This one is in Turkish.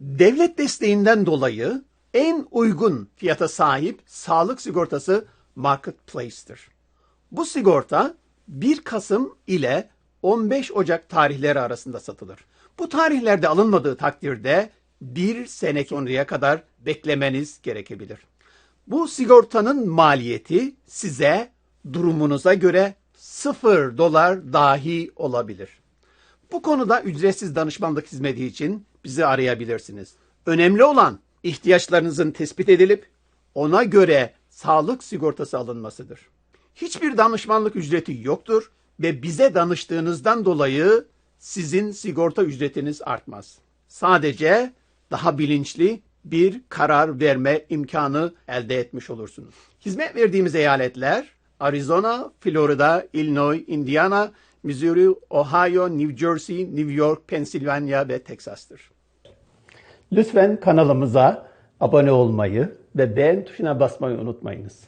Devlet desteğinden dolayı en uygun fiyata sahip sağlık sigortası Marketplace'tir. Bu sigorta 1 Kasım ile 15 Ocak tarihleri arasında satılır. Bu tarihlerde alınmadığı takdirde bir sene sonraya kadar beklemeniz gerekebilir. Bu sigortanın maliyeti size durumunuza göre 0 dolar dahi olabilir. Bu konuda ücretsiz danışmanlık hizmeti için bizi arayabilirsiniz. Önemli olan ihtiyaçlarınızın tespit edilip ona göre sağlık sigortası alınmasıdır. Hiçbir danışmanlık ücreti yoktur ve bize danıştığınızdan dolayı sizin sigorta ücretiniz artmaz. Sadece daha bilinçli bir karar verme imkanı elde etmiş olursunuz. Hizmet verdiğimiz eyaletler Arizona, Florida, Illinois, Indiana, Missouri, Ohio, New Jersey, New York, Pennsylvania ve Texas'tır. Lütfen kanalımıza abone olmayı ve beğen tuşuna basmayı unutmayınız.